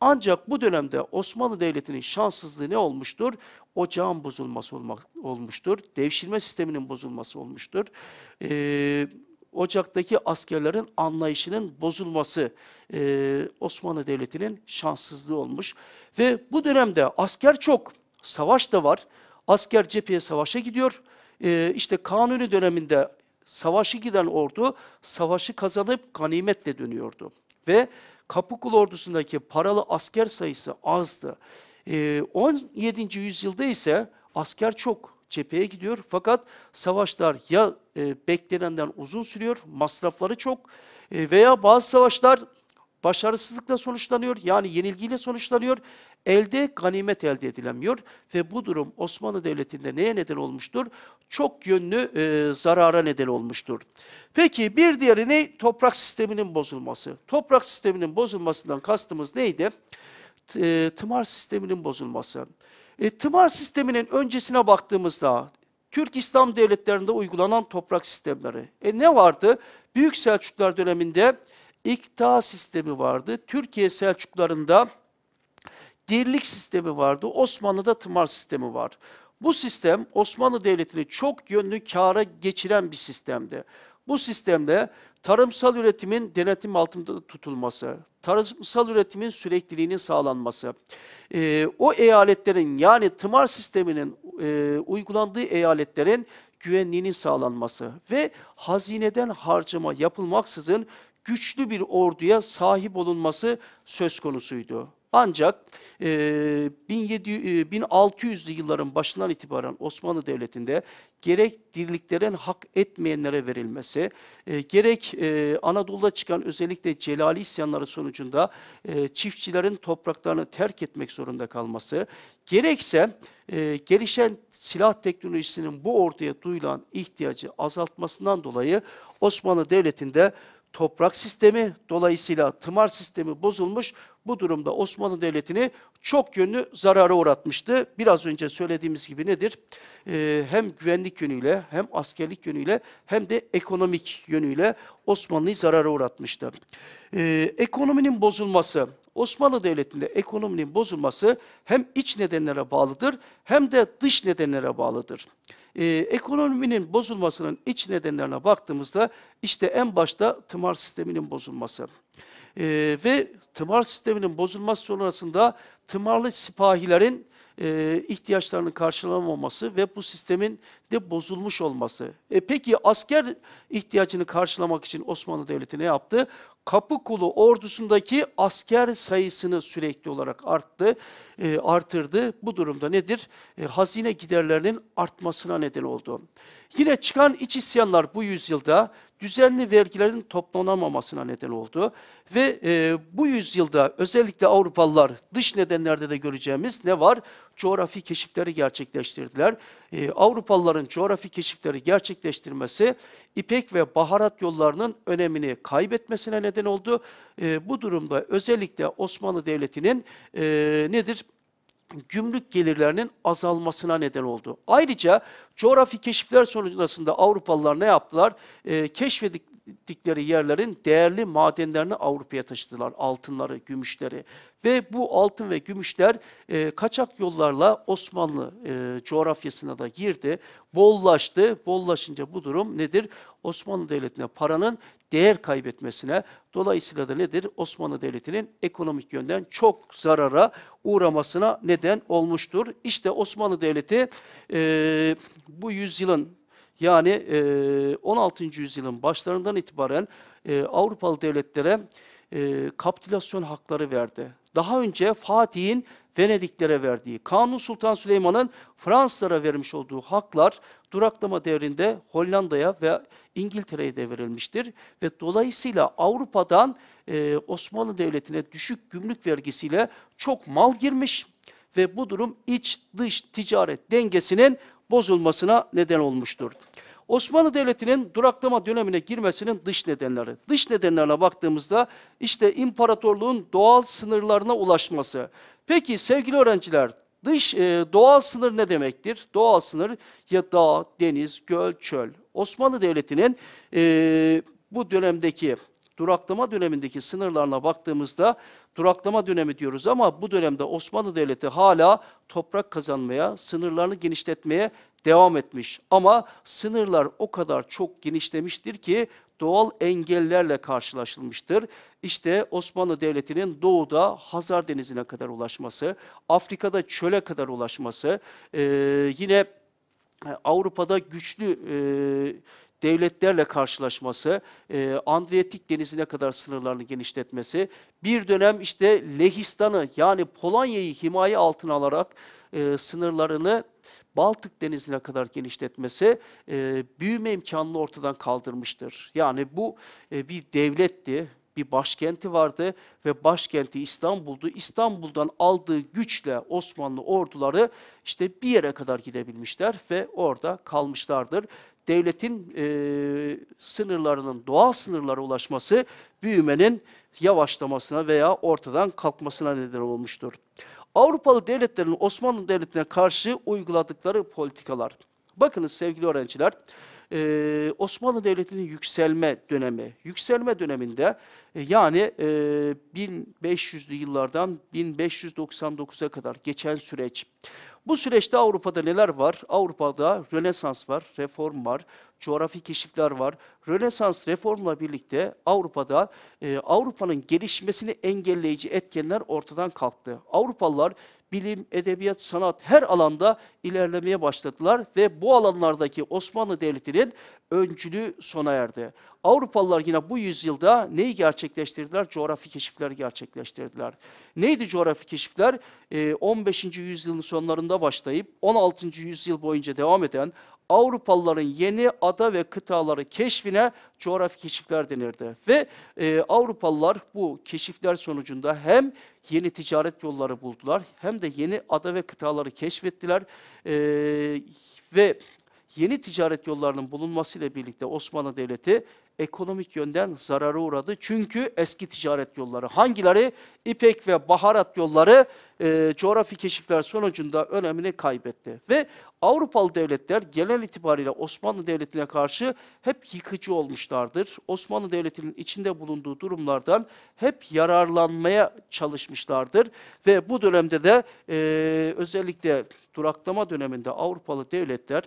Ancak bu dönemde Osmanlı Devleti'nin şanssızlığı ne olmuştur? Ocağın bozulması olmak, olmuştur. Devşirme sisteminin bozulması olmuştur. Ee, Ocak'taki askerlerin anlayışının bozulması e, Osmanlı Devleti'nin şanssızlığı olmuş. Ve bu dönemde asker çok, savaş da var. Asker cepheye savaşa gidiyor. E, işte Kanuni döneminde savaşı giden ordu savaşı kazanıp ganimetle dönüyordu. Ve Kapıkulu ordusundaki paralı asker sayısı azdı. E, 17. yüzyılda ise asker çok cepheye gidiyor. Fakat savaşlar ya e, beklenenden uzun sürüyor, masrafları çok e, veya bazı savaşlar başarısızlıkla sonuçlanıyor. Yani yenilgiyle sonuçlanıyor. Elde ganimet elde edilemiyor ve bu durum Osmanlı Devleti'nde neye neden olmuştur? Çok yönlü e, zarara neden olmuştur. Peki bir diğeri ne? Toprak sisteminin bozulması. Toprak sisteminin bozulmasından kastımız neydi? E, tımar sisteminin bozulması. E, tımar sisteminin öncesine baktığımızda Türk İslam devletlerinde uygulanan toprak sistemleri. E, ne vardı? Büyük Selçuklar döneminde ikta sistemi vardı. Türkiye Selçuklarında dirlik sistemi vardı. Osmanlı'da tımar sistemi var. Bu sistem Osmanlı Devleti'ni çok yönlü kâra geçiren bir sistemdi. Bu sistemde tarımsal üretimin denetim altında tutulması, tarımsal üretimin sürekliliğinin sağlanması, e, o eyaletlerin yani tımar sisteminin e, uygulandığı eyaletlerin güvenliğinin sağlanması ve hazineden harcama yapılmaksızın güçlü bir orduya sahip olunması söz konusuydu. Ancak e, 1700, e, 1600'lü yılların başından itibaren Osmanlı Devleti'nde gerek dirliklerin hak etmeyenlere verilmesi, e, gerek e, Anadolu'da çıkan özellikle Celali isyanları sonucunda e, çiftçilerin topraklarını terk etmek zorunda kalması, gerekse e, gelişen silah teknolojisinin bu orduya duyulan ihtiyacı azaltmasından dolayı Osmanlı Devleti'nde toprak sistemi dolayısıyla tımar sistemi bozulmuş. Bu durumda Osmanlı Devleti'ni çok yönlü zarara uğratmıştı. Biraz önce söylediğimiz gibi nedir? Ee, hem güvenlik yönüyle hem askerlik yönüyle hem de ekonomik yönüyle Osmanlı'yı zarara uğratmıştı. Ee, ekonominin bozulması, Osmanlı Devleti'nde ekonominin bozulması hem iç nedenlere bağlıdır hem de dış nedenlere bağlıdır. Ee, ekonominin bozulmasının iç nedenlerine baktığımızda işte en başta tımar sisteminin bozulması. Ee, ve tımar sisteminin bozulması sonrasında tımarlı sipahilerin e, ihtiyaçlarının karşılanamaması ve bu sistemin de bozulmuş olması. E, peki asker ihtiyacını karşılamak için Osmanlı Devleti ne yaptı? Kapıkulu ordusundaki asker sayısını sürekli olarak arttı, e, artırdı. Bu durumda nedir? E, hazine giderlerinin artmasına neden oldu. Yine çıkan iç isyanlar bu yüzyılda düzenli vergilerin toplanamamasına neden oldu. Ve e, bu yüzyılda özellikle Avrupalılar dış nedenlerde de göreceğimiz ne var? Coğrafi keşifleri gerçekleştirdiler. E, Avrupalıların coğrafi keşifleri gerçekleştirmesi İpek ve baharat yollarının önemini kaybetmesine neden oldu. E, bu durumda özellikle Osmanlı Devleti'nin e, nedir? gümrük gelirlerinin azalmasına neden oldu. Ayrıca coğrafi keşifler sonucunda Avrupalılar ne yaptılar? E, keşfettikleri yerlerin değerli madenlerini Avrupa'ya taşıdılar. Altınları, gümüşleri. Ve bu altın ve gümüşler e, kaçak yollarla Osmanlı e, coğrafyasına da girdi. Bollaştı. Bollaşınca bu durum nedir? Osmanlı Devleti'ne paranın değer kaybetmesine, dolayısıyla da nedir? Osmanlı Devleti'nin ekonomik yönden çok zarara uğramasına neden olmuştur. İşte Osmanlı Devleti e, bu yüzyılın yani e, 16. yüzyılın başlarından itibaren Avrupalı devletlere e, kapitülasyon hakları verdi. Daha önce Fatih'in Venediklere verdiği, Kanuni Sultan Süleyman'ın Fransızlara vermiş olduğu haklar duraklama devrinde Hollanda'ya ve İngiltere'ye de verilmiştir. Ve dolayısıyla Avrupa'dan Osmanlı Devleti'ne düşük gümrük vergisiyle çok mal girmiş ve bu durum iç dış ticaret dengesinin bozulmasına neden olmuştur. Osmanlı Devleti'nin duraklama dönemine girmesinin dış nedenleri. Dış nedenlerine baktığımızda işte imparatorluğun doğal sınırlarına ulaşması. Peki sevgili öğrenciler dış e, doğal sınır ne demektir? Doğal sınır ya dağ, deniz, göl, çöl. Osmanlı Devleti'nin e, bu dönemdeki duraklama dönemindeki sınırlarına baktığımızda duraklama dönemi diyoruz ama bu dönemde Osmanlı Devleti hala toprak kazanmaya, sınırlarını genişletmeye devam etmiş. Ama sınırlar o kadar çok genişlemiştir ki doğal engellerle karşılaşılmıştır. İşte Osmanlı Devleti'nin doğuda Hazar Denizi'ne kadar ulaşması, Afrika'da çöle kadar ulaşması, e, yine Avrupa'da güçlü e, devletlerle karşılaşması, e, Adriyatik Denizi'ne kadar sınırlarını genişletmesi, bir dönem işte Lehistan'ı yani Polonya'yı himaye altına alarak e, sınırlarını Baltık Denizi'ne kadar genişletmesi e, büyüme imkanını ortadan kaldırmıştır. Yani bu e, bir devletti, bir başkenti vardı ve başkenti İstanbul'du. İstanbul'dan aldığı güçle Osmanlı orduları işte bir yere kadar gidebilmişler ve orada kalmışlardır. Devletin e, sınırlarının doğal sınırlara ulaşması büyümenin yavaşlamasına veya ortadan kalkmasına neden olmuştur. Avrupalı devletlerin Osmanlı Devleti'ne karşı uyguladıkları politikalar. Bakınız sevgili öğrenciler, e, Osmanlı Devleti'nin yükselme dönemi. Yükselme döneminde e, yani e, 1500'lü yıllardan 1599'a kadar geçen süreç. Bu süreçte Avrupa'da neler var? Avrupa'da Rönesans var, reform var, coğrafi keşifler var. Rönesans reformla birlikte Avrupa'da e, Avrupa'nın gelişmesini engelleyici etkenler ortadan kalktı. Avrupalılar bilim, edebiyat, sanat her alanda ilerlemeye başladılar ve bu alanlardaki Osmanlı Devleti'nin öncülüğü sona erdi. Avrupalılar yine bu yüzyılda neyi gerçekleştirdiler? Coğrafi keşifler gerçekleştirdiler. Neydi coğrafi keşifler? 15. Ee, yüzyılın sonlarında başlayıp 16. yüzyıl boyunca devam eden Avrupalıların yeni ada ve kıtaları keşfine coğrafi keşifler denirdi. Ve e, Avrupalılar bu keşifler sonucunda hem yeni ticaret yolları buldular hem de yeni ada ve kıtaları keşfettiler. E, ve yeni ticaret yollarının bulunmasıyla birlikte Osmanlı Devleti ekonomik yönden zarara uğradı. Çünkü eski ticaret yolları hangileri? İpek ve baharat yolları e, coğrafi keşifler sonucunda önemini kaybetti. Ve Avrupalı devletler genel itibariyle Osmanlı Devleti'ne karşı hep yıkıcı olmuşlardır. Osmanlı Devleti'nin içinde bulunduğu durumlardan hep yararlanmaya çalışmışlardır. Ve bu dönemde de e, özellikle duraklama döneminde Avrupalı devletler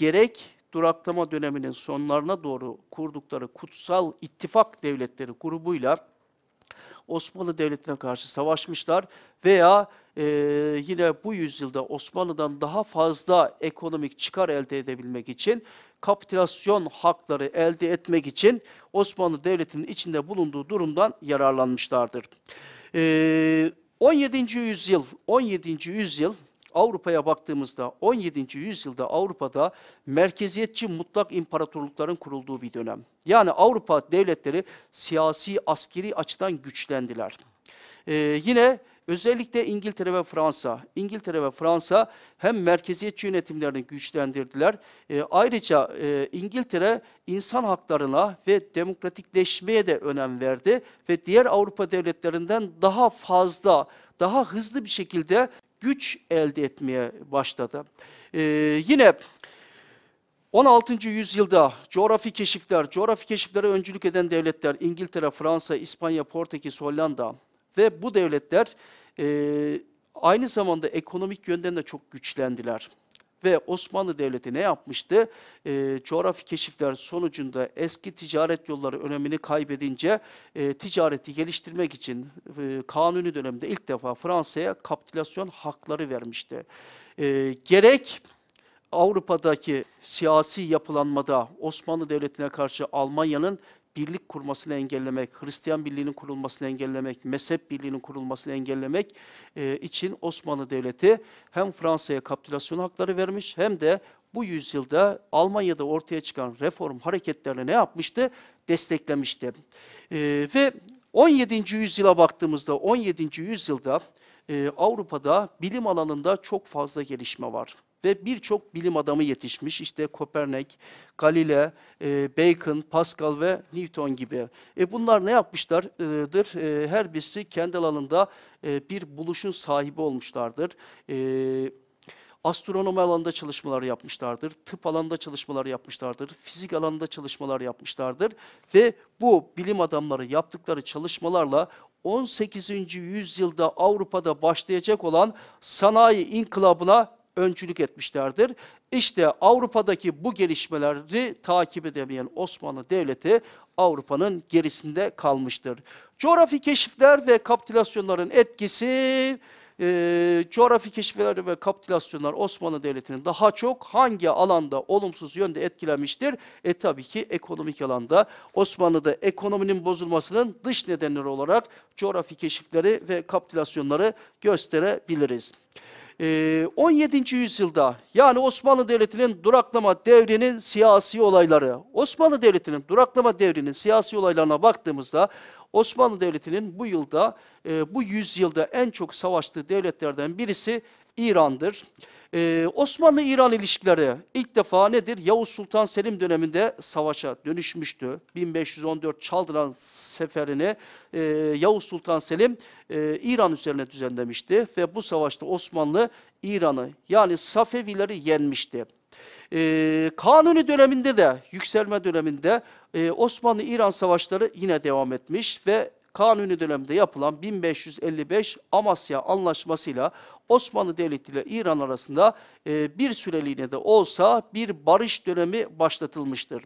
gerek duraklama döneminin sonlarına doğru kurdukları kutsal ittifak devletleri grubuyla Osmanlı Devleti'ne karşı savaşmışlar veya e, yine bu yüzyılda Osmanlı'dan daha fazla ekonomik çıkar elde edebilmek için kapitülasyon hakları elde etmek için Osmanlı Devleti'nin içinde bulunduğu durumdan yararlanmışlardır. E, 17. yüzyıl 17. yüzyıl Avrupa'ya baktığımızda 17. yüzyılda Avrupa'da merkeziyetçi mutlak imparatorlukların kurulduğu bir dönem. Yani Avrupa devletleri siyasi, askeri açıdan güçlendiler. Ee, yine özellikle İngiltere ve Fransa. İngiltere ve Fransa hem merkeziyetçi yönetimlerini güçlendirdiler. E, ayrıca e, İngiltere insan haklarına ve demokratikleşmeye de önem verdi ve diğer Avrupa devletlerinden daha fazla, daha hızlı bir şekilde güç elde etmeye başladı. Ee, yine 16. yüzyılda coğrafi keşifler, coğrafi keşiflere öncülük eden devletler İngiltere, Fransa, İspanya, Portekiz, Hollanda ve bu devletler e, aynı zamanda ekonomik yönden de çok güçlendiler. Ve Osmanlı Devleti ne yapmıştı? E, coğrafi keşifler sonucunda eski ticaret yolları önemini kaybedince e, ticareti geliştirmek için e, kanuni dönemde ilk defa Fransa'ya kapitülasyon hakları vermişti. E, gerek Avrupa'daki siyasi yapılanmada Osmanlı Devleti'ne karşı Almanya'nın birlik kurmasını engellemek, Hristiyan birliğinin kurulmasını engellemek, mezhep birliğinin kurulmasını engellemek e, için Osmanlı Devleti hem Fransa'ya kapitülasyon hakları vermiş hem de bu yüzyılda Almanya'da ortaya çıkan reform hareketlerini ne yapmıştı? Desteklemişti. E, ve 17. yüzyıla baktığımızda 17. yüzyılda e, Avrupa'da bilim alanında çok fazla gelişme var ve birçok bilim adamı yetişmiş. İşte Kopernik, Galile, e, Bacon, Pascal ve Newton gibi. E bunlar ne yapmışlardır? E, her birisi kendi alanında e, bir buluşun sahibi olmuşlardır. Astronomi alanında çalışmalar yapmışlardır, tıp alanında çalışmalar yapmışlardır, fizik alanında çalışmalar yapmışlardır ve bu bilim adamları yaptıkları çalışmalarla 18. yüzyılda Avrupa'da başlayacak olan sanayi inkılabına öncülük etmişlerdir. İşte Avrupa'daki bu gelişmeleri takip edemeyen Osmanlı Devleti Avrupa'nın gerisinde kalmıştır. Coğrafi keşifler ve kapitülasyonların etkisi e, coğrafi keşifler ve kapitülasyonlar Osmanlı Devleti'nin daha çok hangi alanda olumsuz yönde etkilemiştir? E tabii ki ekonomik alanda. Osmanlı'da ekonominin bozulmasının dış nedenleri olarak coğrafi keşifleri ve kapitülasyonları gösterebiliriz. 17. yüzyılda yani Osmanlı Devleti'nin duraklama devrinin siyasi olayları, Osmanlı Devleti'nin duraklama devrinin siyasi olaylarına baktığımızda Osmanlı Devleti'nin bu yılda, e, bu yüzyılda en çok savaştığı devletlerden birisi İran'dır. Ee, Osmanlı-İran ilişkileri ilk defa nedir? Yavuz Sultan Selim döneminde savaşa dönüşmüştü. 1514 Çaldıran seferini e, Yavuz Sultan Selim e, İran üzerine düzenlemişti ve bu savaşta Osmanlı İran'ı yani Safevileri yenmişti. Ee, Kanuni döneminde de yükselme döneminde e, Osmanlı-İran savaşları yine devam etmiş ve Kanuni döneminde yapılan 1555 Amasya Anlaşması'yla Osmanlı Devleti ile İran arasında e, bir süreliğine de olsa bir barış dönemi başlatılmıştır.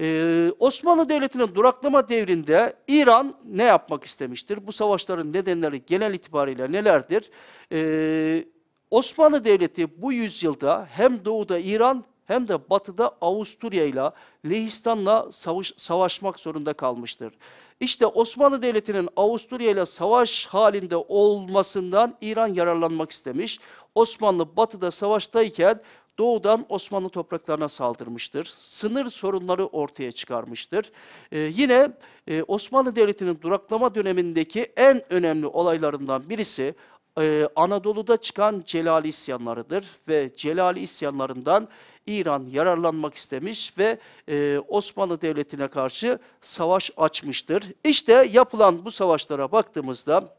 Ee, Osmanlı Devleti'nin duraklama devrinde İran ne yapmak istemiştir? Bu savaşların nedenleri genel itibariyle nelerdir? Ee, Osmanlı Devleti bu yüzyılda hem doğuda İran hem de batıda Avusturya ile Lehistan'la savaş, savaşmak zorunda kalmıştır. İşte Osmanlı Devleti'nin Avusturya ile savaş halinde olmasından İran yararlanmak istemiş. Osmanlı batıda savaştayken doğudan Osmanlı topraklarına saldırmıştır. Sınır sorunları ortaya çıkarmıştır. Ee, yine e, Osmanlı Devleti'nin duraklama dönemindeki en önemli olaylarından birisi e, Anadolu'da çıkan Celali isyanlarıdır ve Celali isyanlarından İran yararlanmak istemiş ve e, Osmanlı Devleti'ne karşı savaş açmıştır. İşte yapılan bu savaşlara baktığımızda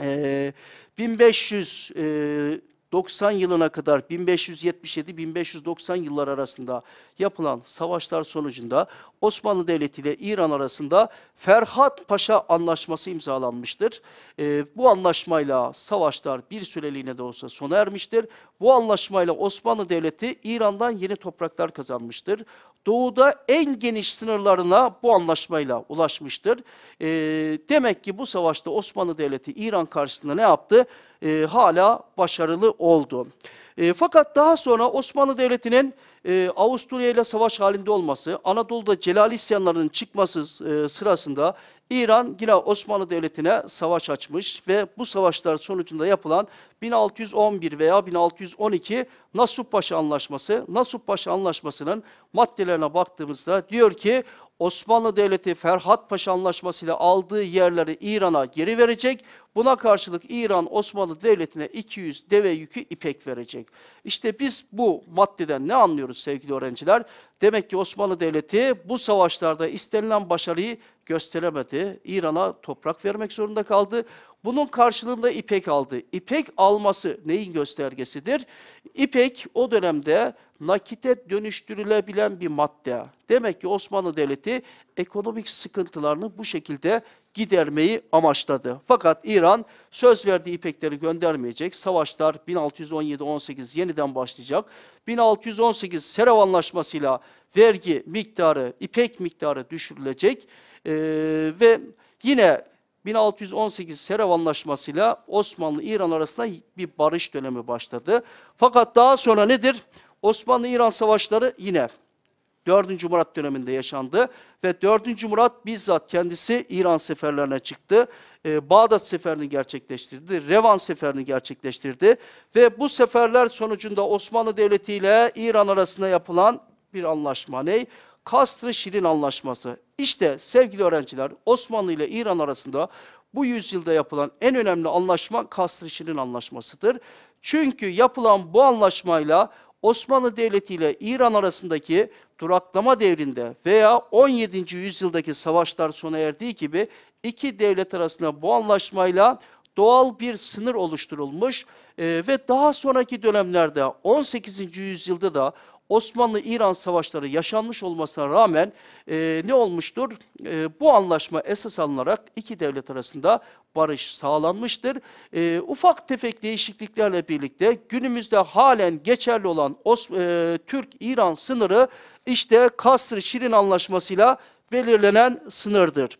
e, 1500 e, 90 yılına kadar 1577-1590 yıllar arasında yapılan savaşlar sonucunda Osmanlı Devleti ile İran arasında Ferhat Paşa Anlaşması imzalanmıştır. E, bu anlaşmayla savaşlar bir süreliğine de olsa sona ermiştir. Bu anlaşmayla Osmanlı Devleti İran'dan yeni topraklar kazanmıştır. Doğuda en geniş sınırlarına bu anlaşmayla ulaşmıştır. E, demek ki bu savaşta Osmanlı Devleti İran karşısında ne yaptı? E, hala başarılı oldu. E, fakat daha sonra Osmanlı Devleti'nin e, Avusturya ile savaş halinde olması, Anadolu'da Celali isyanlarının çıkması e, sırasında İran yine Osmanlı Devleti'ne savaş açmış ve bu savaşlar sonucunda yapılan 1611 veya 1612 Nasuh Paşa Anlaşması, Nasuh Paşa Anlaşması'nın maddelerine baktığımızda diyor ki Osmanlı Devleti Ferhat Paşa Anlaşması ile aldığı yerleri İran'a geri verecek. Buna karşılık İran Osmanlı Devleti'ne 200 deve yükü ipek verecek. İşte biz bu maddeden ne anlıyoruz sevgili öğrenciler? Demek ki Osmanlı Devleti bu savaşlarda istenilen başarıyı gösteremedi. İran'a toprak vermek zorunda kaldı. Bunun karşılığında ipek aldı. İpek alması neyin göstergesidir? İpek o dönemde nakite dönüştürülebilen bir madde. Demek ki Osmanlı Devleti ekonomik sıkıntılarını bu şekilde gidermeyi amaçladı. Fakat İran söz verdiği ipekleri göndermeyecek. Savaşlar 1617-18 yeniden başlayacak. 1618 Serav Anlaşması'yla vergi miktarı, ipek miktarı düşürülecek. Ee, ve yine 1618 Serav Anlaşması'yla Osmanlı-İran arasında bir barış dönemi başladı. Fakat daha sonra nedir? Osmanlı-İran savaşları yine 4. Murat döneminde yaşandı ve 4. Murat bizzat kendisi İran seferlerine çıktı. Ee, Bağdat seferini gerçekleştirdi, Revan seferini gerçekleştirdi ve bu seferler sonucunda Osmanlı Devleti ile İran arasında yapılan bir anlaşma ne? Kasr-ı Şirin Anlaşması. İşte sevgili öğrenciler Osmanlı ile İran arasında bu yüzyılda yapılan en önemli anlaşma Kasr-ı Şirin Anlaşması'dır. Çünkü yapılan bu anlaşmayla Osmanlı Devleti ile İran arasındaki duraklama devrinde veya 17. yüzyıldaki savaşlar sona erdiği gibi iki devlet arasında bu anlaşmayla doğal bir sınır oluşturulmuş e, ve daha sonraki dönemlerde 18. yüzyılda da Osmanlı-İran savaşları yaşanmış olmasına rağmen e, ne olmuştur? E, bu anlaşma esas alınarak iki devlet arasında barış sağlanmıştır. E, ufak tefek değişikliklerle birlikte günümüzde halen geçerli olan Os- e, Türk-İran sınırı işte Kasr-ı Şirin Anlaşması'yla belirlenen sınırdır.